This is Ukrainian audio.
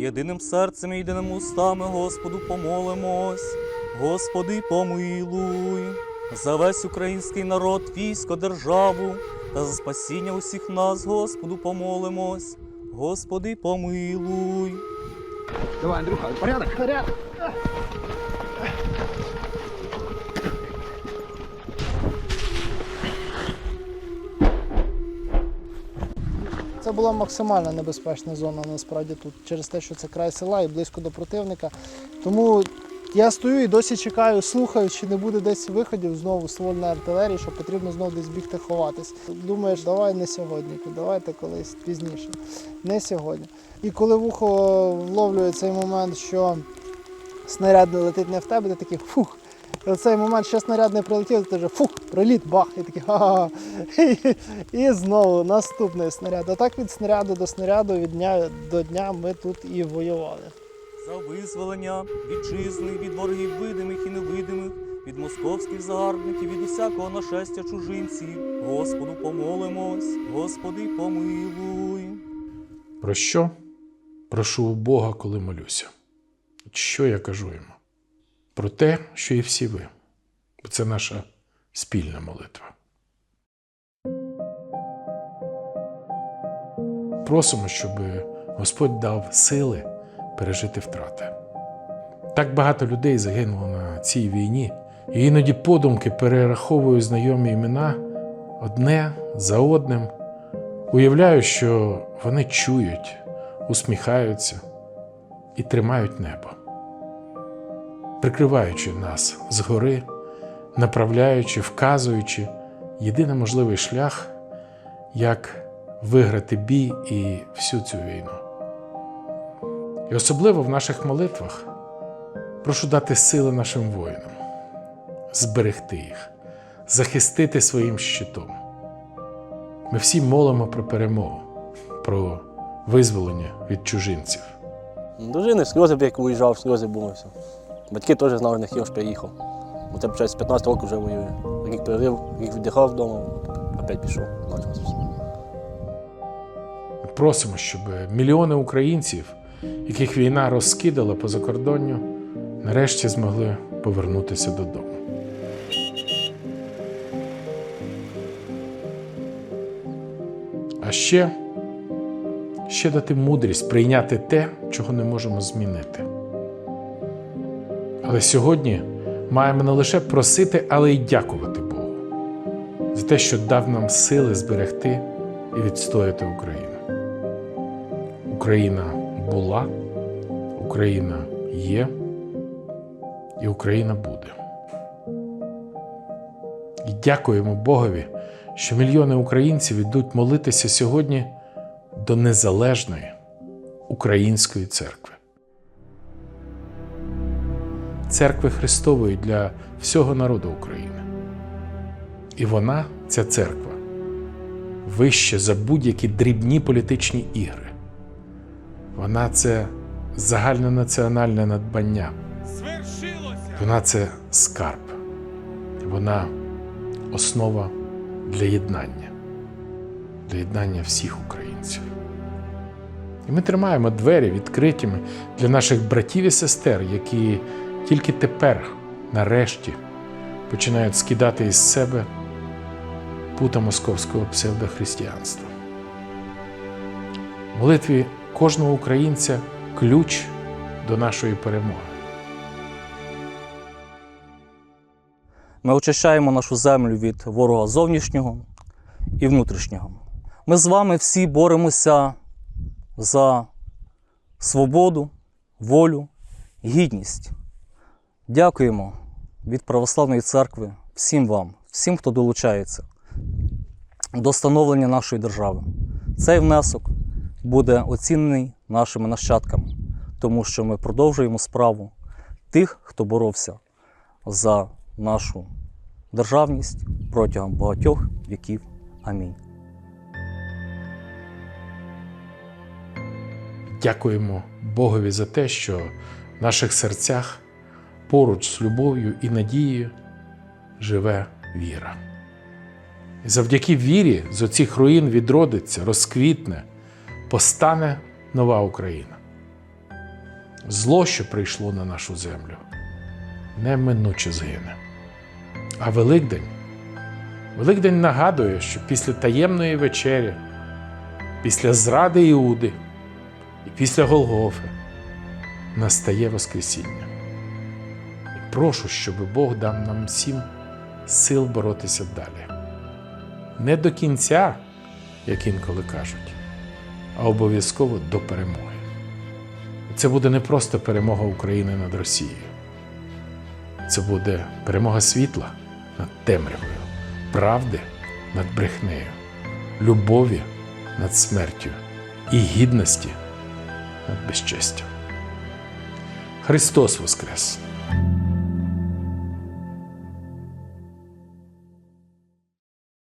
єдиним серцем і єдиними устами Господу помолимось. Господи, помилуй, за весь український народ, військо, державу та за спасіння усіх нас, Господу, помолимось. Господи, помилуй. Давай, Андрюха, порядок, порядок. Це була максимально небезпечна зона насправді тут, через те, що це край села і близько до противника. Тому я стою і досі чекаю, слухаю, чи не буде десь виходів знову ствольної артилерії, що потрібно знову десь бігти ховатись. Думаєш, давай не сьогодні, давайте колись пізніше. Не сьогодні. І коли вухо вловлює цей момент, що снаряд не летить не в тебе, ти такий фух. І оцей момент, що снаряд не прилетів, ти вже фух, приліт, бах, і такий ха-ха. І, і знову наступний снаряд. А так від снаряду до снаряду, від дня до дня ми тут і воювали. За визволення вітчизни від ворогів видимих і невидимих, від московських загарбників, від усякого нашестя чужинців. Господу помолимось, Господи, помилуй. Про що? Прошу у Бога, коли молюся. Що я кажу йому? Про те, що і всі ви. Бо це наша спільна молитва. Просимо, щоб Господь дав сили пережити втрати. Так багато людей загинуло на цій війні, і іноді подумки перераховую знайомі імена одне за одним. Уявляю, що вони чують, усміхаються і тримають небо, прикриваючи нас згори, направляючи, вказуючи єдиний можливий шлях, як виграти бій і всю цю війну. І особливо в наших молитвах прошу дати сили нашим воїнам, зберегти їх, захистити своїм щитом. Ми всі молимо про перемогу, про визволення від чужинців. Дружини сльози, як уїжджав, сльози були все. Батьки теж знали, що я. Бо це почав з 15 років вже воює. Рік перерив, рік віддихав вдома, опять пішов. Просимо, щоб мільйони українців, яких війна розкидала по закордонню, нарешті змогли повернутися додому. А ще, ще дати мудрість прийняти те, чого не можемо змінити. Але сьогодні маємо не лише просити, але й дякувати Богу за те, що дав нам сили зберегти і відстояти Україну. Україна була, Україна є, і Україна буде. І дякуємо Богові, що мільйони українців ідуть молитися сьогодні до незалежної української церкви. Церкви Христової для всього народу України. І вона, ця церква, вище за будь-які дрібні політичні ігри. Вона це загальнонаціональне надбання. Вона це скарб. Вона основа для єднання, для єднання всіх українців. І ми тримаємо двері відкритими для наших братів і сестер, які тільки тепер, нарешті, починають скидати із себе пута московського псевдохристиянства. Молитві кожного українця ключ до нашої перемоги. Ми очищаємо нашу землю від ворога зовнішнього і внутрішнього. Ми з вами всі боремося за свободу, волю, гідність. Дякуємо від Православної церкви всім вам, всім, хто долучається до становлення нашої держави. Цей внесок буде оцінений нашими нащадками, тому що ми продовжуємо справу тих, хто боровся за нашу державність протягом багатьох віків. Амінь. Дякуємо Богові за те, що в наших серцях поруч з любов'ю і надією живе віра. І завдяки вірі з оцих руїн відродиться, розквітне, постане нова Україна. зло, що прийшло на нашу землю, неминуче згине. А Великдень Великдень нагадує, що після таємної вечері, після зради Іуди і після Голгофи настає Воскресіння. Прошу, щоб Бог дав нам всім сил боротися далі. Не до кінця, як інколи кажуть, а обов'язково до перемоги. Це буде не просто перемога України над Росією. Це буде перемога світла над темрявою, правди над брехнею, любові над смертю і гідності над безчестям. Христос Воскрес!